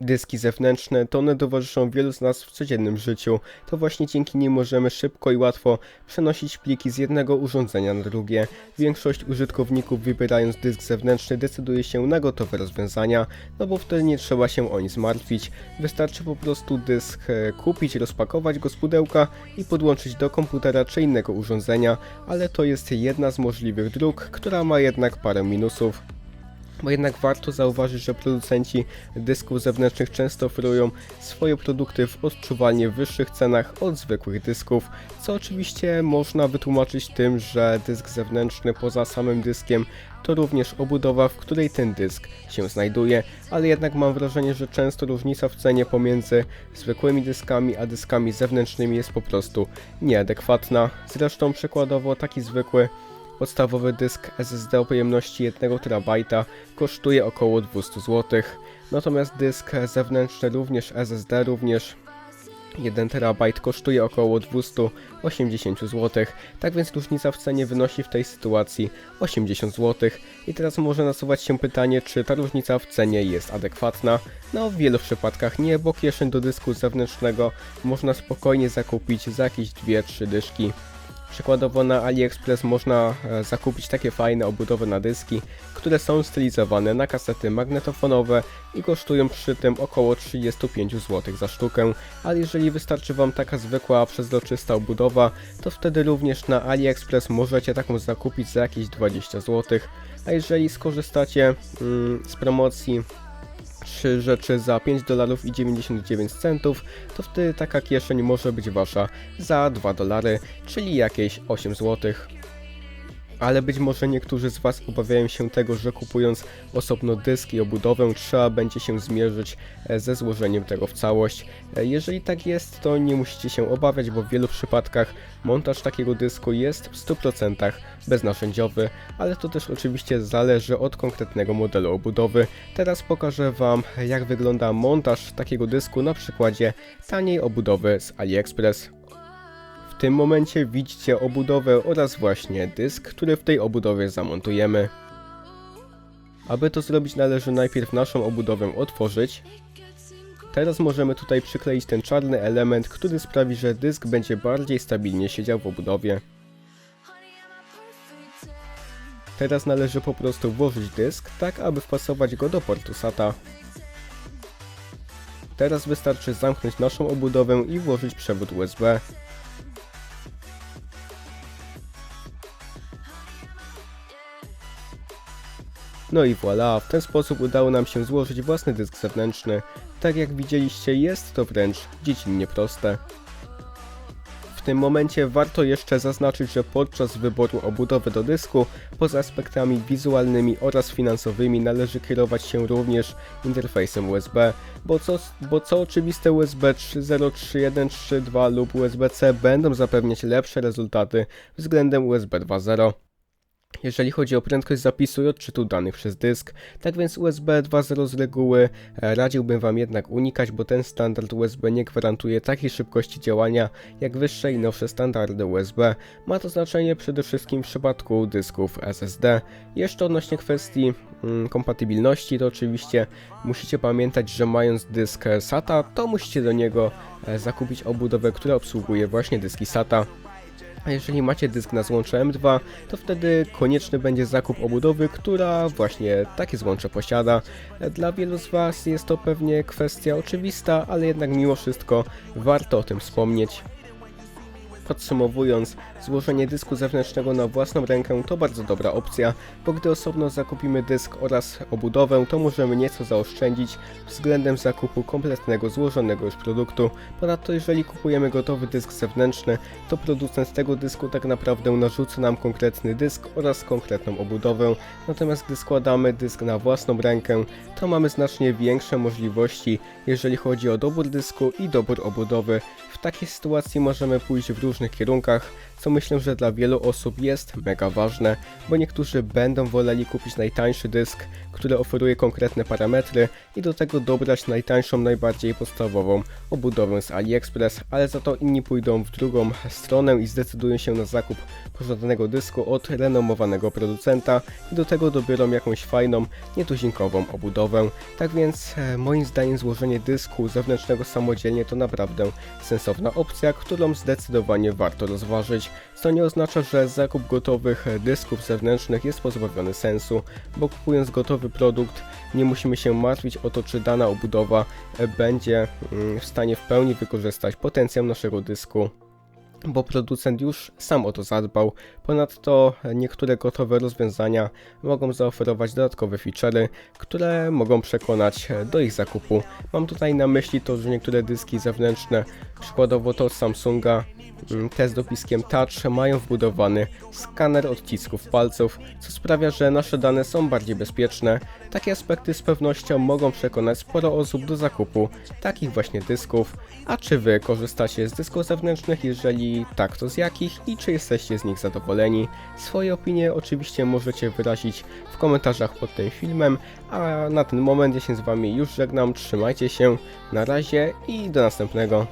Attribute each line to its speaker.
Speaker 1: Dyski zewnętrzne to one towarzyszą wielu z nas w codziennym życiu. To właśnie dzięki nim możemy szybko i łatwo przenosić pliki z jednego urządzenia na drugie. Większość użytkowników wybierając dysk zewnętrzny decyduje się na gotowe rozwiązania, no bo wtedy nie trzeba się o nic martwić. Wystarczy po prostu dysk e, kupić, rozpakować go z pudełka i podłączyć do komputera czy innego urządzenia, ale to jest jedna z możliwych dróg, która ma jednak parę minusów bo jednak warto zauważyć, że producenci dysków zewnętrznych często oferują swoje produkty w odczuwalnie wyższych cenach od zwykłych dysków, co oczywiście można wytłumaczyć tym, że dysk zewnętrzny poza samym dyskiem to również obudowa, w której ten dysk się znajduje, ale jednak mam wrażenie, że często różnica w cenie pomiędzy zwykłymi dyskami a dyskami zewnętrznymi jest po prostu nieadekwatna. Zresztą przykładowo taki zwykły Podstawowy dysk SSD o pojemności 1 TB kosztuje około 200 zł, natomiast dysk zewnętrzny również SSD również 1 TB kosztuje około 280 zł, tak więc różnica w cenie wynosi w tej sytuacji 80 zł. I teraz może nasuwać się pytanie, czy ta różnica w cenie jest adekwatna? No w wielu przypadkach nie, bo kieszeń do dysku zewnętrznego można spokojnie zakupić za jakieś 2-3 dyszki. Przykładowo na AliExpress można e, zakupić takie fajne obudowy na dyski, które są stylizowane na kasety magnetofonowe i kosztują przy tym około 35 zł za sztukę, ale jeżeli wystarczy Wam taka zwykła przezroczysta obudowa, to wtedy również na AliExpress możecie taką zakupić za jakieś 20 zł, a jeżeli skorzystacie mm, z promocji trzy rzeczy za 5 dolarów i 99 centów, to wtedy taka kieszeń może być wasza za 2 dolary, czyli jakieś 8 złotych ale być może niektórzy z Was obawiają się tego, że kupując osobno dysk i obudowę trzeba będzie się zmierzyć e, ze złożeniem tego w całość. E, jeżeli tak jest, to nie musicie się obawiać, bo w wielu przypadkach montaż takiego dysku jest w 100% beznarzędziowy, ale to też oczywiście zależy od konkretnego modelu obudowy. Teraz pokażę Wam jak wygląda montaż takiego dysku na przykładzie taniej obudowy z AliExpress. Tym momencie widzicie obudowę oraz właśnie dysk, który w tej obudowie zamontujemy. Aby to zrobić należy najpierw naszą obudowę otworzyć. Teraz możemy tutaj przykleić ten czarny element, który sprawi, że dysk będzie bardziej stabilnie siedział w obudowie. Teraz należy po prostu włożyć dysk, tak aby wpasować go do portu SATA. Teraz wystarczy zamknąć naszą obudowę i włożyć przewód USB. No i voilà, w ten sposób udało nam się złożyć własny dysk zewnętrzny. Tak jak widzieliście jest to wręcz dziecinnie proste. W tym momencie warto jeszcze zaznaczyć, że podczas wyboru obudowy do dysku, poza aspektami wizualnymi oraz finansowymi należy kierować się również interfejsem USB, bo co, bo co oczywiste USB 3.0, 3.1, 3.2 lub USB-C będą zapewniać lepsze rezultaty względem USB 2.0 jeżeli chodzi o prędkość zapisu i odczytu danych przez dysk. Tak więc USB 2.0 z reguły e, radziłbym Wam jednak unikać, bo ten standard USB nie gwarantuje takiej szybkości działania jak wyższe i nowsze standardy USB. Ma to znaczenie przede wszystkim w przypadku dysków SSD. Jeszcze odnośnie kwestii mm, kompatybilności, to oczywiście musicie pamiętać, że mając dysk SATA, to musicie do niego e, zakupić obudowę, która obsługuje właśnie dyski SATA. A jeżeli macie dysk na złącze M2, to wtedy konieczny będzie zakup obudowy, która właśnie takie złącze posiada. Dla wielu z Was jest to pewnie kwestia oczywista, ale jednak mimo wszystko warto o tym wspomnieć. Podsumowując, złożenie dysku zewnętrznego na własną rękę to bardzo dobra opcja, bo gdy osobno zakupimy dysk oraz obudowę, to możemy nieco zaoszczędzić względem zakupu kompletnego złożonego już produktu. Ponadto jeżeli kupujemy gotowy dysk zewnętrzny, to producent tego dysku tak naprawdę narzuca nam konkretny dysk oraz konkretną obudowę, natomiast gdy składamy dysk na własną rękę, to mamy znacznie większe możliwości, jeżeli chodzi o dobór dysku i dobór obudowy. W takiej sytuacji możemy pójść w różnych kierunkach, co myślę, że dla wielu osób jest mega ważne, bo niektórzy będą woleli kupić najtańszy dysk, który oferuje konkretne parametry i do tego dobrać najtańszą, najbardziej podstawową obudowę z AliExpress, ale za to inni pójdą w drugą stronę i zdecydują się na zakup porządnego dysku od renomowanego producenta i do tego dobiorą jakąś fajną, nietuzinkową obudowę. Tak więc e, moim zdaniem złożenie dysku zewnętrznego samodzielnie to naprawdę sensowna opcja, którą zdecydowanie warto rozważyć, co nie oznacza, że zakup gotowych dysków zewnętrznych jest pozbawiony sensu, bo kupując gotowy produkt nie musimy się martwić o to, czy dana obudowa będzie mm, w stanie w pełni wykorzystać potencjał naszego dysku bo producent już sam o to zadbał. Ponadto niektóre gotowe rozwiązania mogą zaoferować dodatkowe feature'y, które mogą przekonać do ich zakupu. Mam tutaj na myśli to, że niektóre dyski zewnętrzne, przykładowo to od Samsunga, te z dopiskiem Touch mają wbudowany skaner odcisków palców, co sprawia, że nasze dane są bardziej bezpieczne. Takie aspekty z pewnością mogą przekonać sporo osób do zakupu takich właśnie dysków. A czy wy korzystacie z dysków zewnętrznych? Jeżeli tak, to z jakich i czy jesteście z nich zadowoleni? Swoje opinie oczywiście możecie wyrazić w komentarzach pod tym filmem, a na ten moment ja się z wami już żegnam. Trzymajcie się, na razie i do następnego.